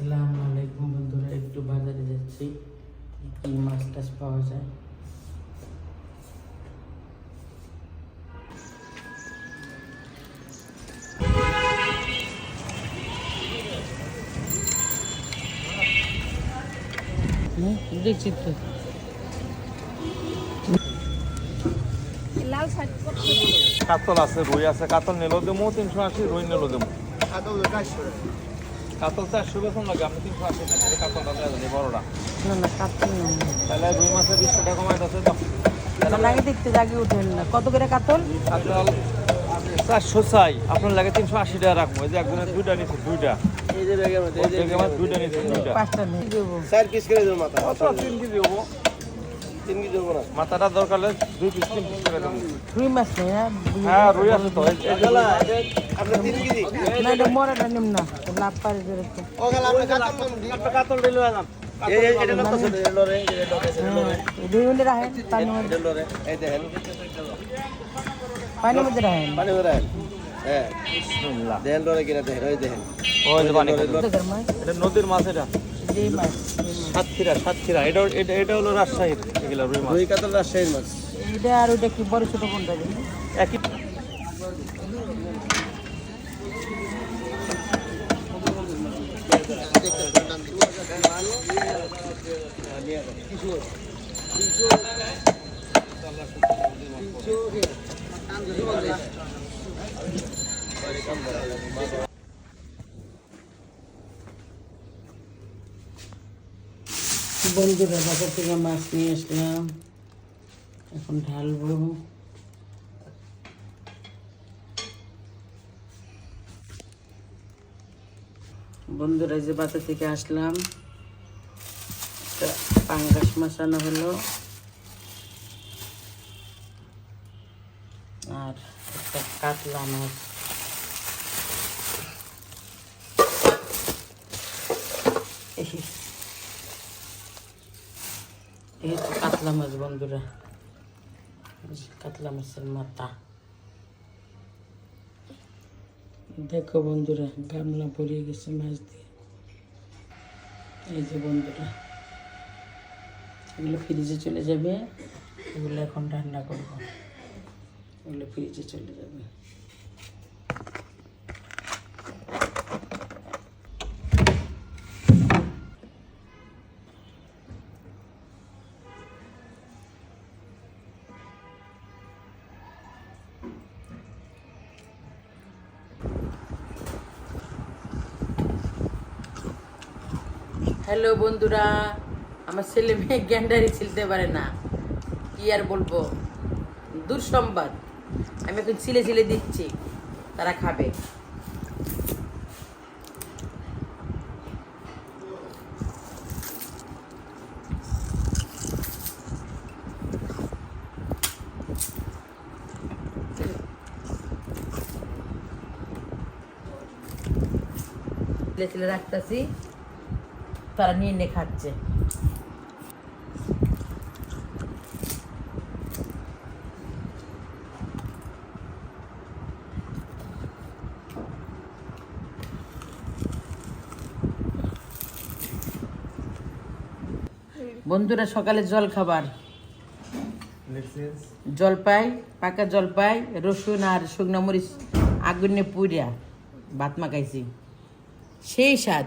আসসালামু আলাইকুম বন্ধুরা একটু বাজারে যাচ্ছি। কি মাছ টাছ পাওয়া যায়? দেখছি তো। কাতল আছে রুই আছে কাতল নিলেও দেবো তিনশো আশি রুই নিলেও দেবো। কাতল চারশো বেতন লাগে আপনি তিনশো আশি বড়টা। না না কাতল না। তাহলে টাকা কমাই আছে দাম কাতল লাগে দেখতে জাগে উঠেন না। কত করে কাতল? কাতল চারশো চাই। আপনার লাগে তিনশো আশি টাকা রাখব। এই যে একজনের দুইটা নিচ্ছে দুইটা। এই যে ব্যাগের মধ্যে দুইটা নিচ্ছে দুইটা পাঁচটা নিয়ে দেবো চার পিস করে দেবো মাথা। তিন কেজি দেবো মাথাটা দরকার হলে দুই পিস তিন পিস করে দেবো। রুই মাছ নেই হ্যাঁ? হ্যাঁ রুই আছে তো না এটা মরাটা নিম না লাভ পারে যেরকম কাতল দিলে দুই মিনিট রাখেন পানির মধ্যে। পানির মধ্যে রাখেন। দেখেন দেখেন নদীর মাছ এটা। সাতক্ষীরা সাতক্ষীরা। এটা এটা এটা হলো রাজশাহীর এগুলা রুই মাছ। রুই কাতল রাজশাহীর মাছ। এইটা আর ওইটা কি বড় ছোট কোনটা একই বন্ধুরা বাজার থেকে মাছ নিয়ে আসলাম। এখন ঢালবো। বন্ধুরা যে বাজার থেকে আসলাম। পাঙ্গাস মাছ হলো। আর একটা কাতলা মাছ। এই এই কাতলা মাছ বন্ধুরা। কাতলা মাছের মাথা। দেখো বন্ধুরা, গামলা পরিয়ে গেছে মাছ দিয়ে। এই যে বন্ধুরা, এগুলো ফ্রিজে চলে যাবে। এগুলো এখন রান্না করব। এগুলো ফ্রিজে চলে যাবে। হ্যালো বন্ধুরা, আমার ছেলে মেয়ে গ্যান্ডারি ছিলতে পারে না। কি আর বলব? দুঃসংবাদ। আমি এখন ছিলে ছিলে দিচ্ছি, তারা খাবে। ছিলে ছিলে রাখতেছি। তারা নিয়ে খাচ্ছে। বন্ধুরা, সকালে জল খাবার। জলপাই, পাকা জলপাই, রসুন আর শুকনো মরিচ, আগুনে পুড়িয়া ভাত মাখাইছি। সেই স্বাদ।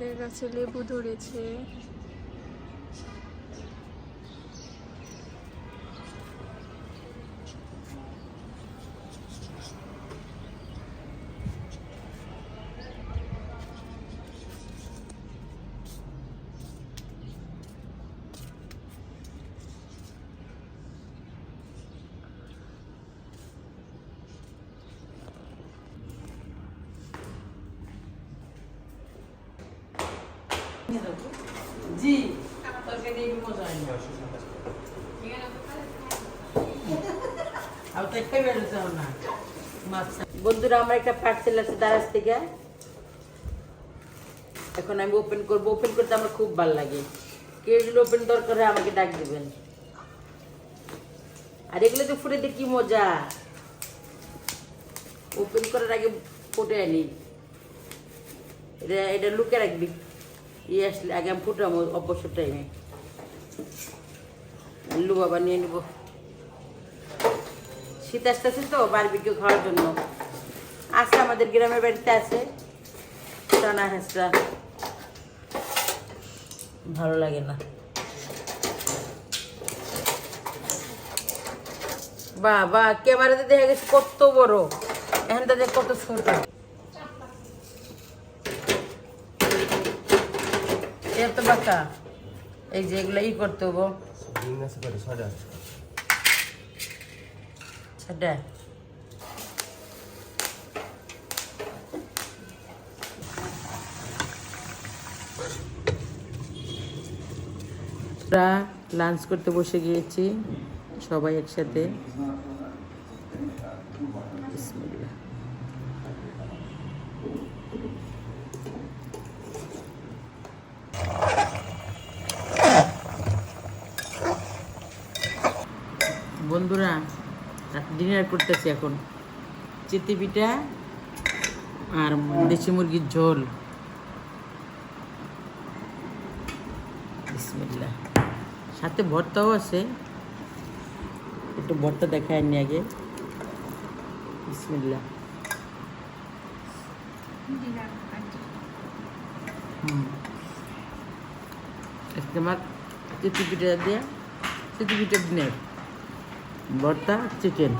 আমাদের গাছে লেবু ধরেছে। বন্ধুরা, আমার একটা পার্সেল আছে দারাজ থেকে। এখন আমি ওপেন ওপেন করতে আমার খুব লাগে। ওপেন দরকার আমাকে ডাক দেবেন। আর এগুলো তো ফুটেতে কি মজা। ওপেন করার আগে ফুটে আনি। এটা এটা লুকে রাখবি। ইয়ে আসলে আগে আমি ফুটাবো অবসর টাইমে লু বাবা নিয়ে নেব। শীত আসতেছে তো বারবিকিউ খাওয়ার জন্য। আছে আমাদের গ্রামের বাড়িতে আছে। টানা হেঁচড়া ভালো লাগে না। বাহ ক্যামেরাতে দেখা গেছে কত বড়। এখন তাদের কত ছোট। এত বাঁকা এই যে এগুলো ই করতে হব। লাঞ্চ করতে বসে গিয়েছি, সবাই একসাথে। বিসমিল্লাহ। বন্ধুরা ডিনার করতেছি এখন। চিতি পিঠা আর দেশি মুরগির ঝোল। সাথে ভর্তাও আছে। একটু ভর্তা দেখায় নি আগে। বিসমিল্লাহ। হুম। তোমার চিতি পিঠা দিয়া চিতি পিঠা ডিনার ভর্তা চিকেন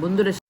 বন্ধুরা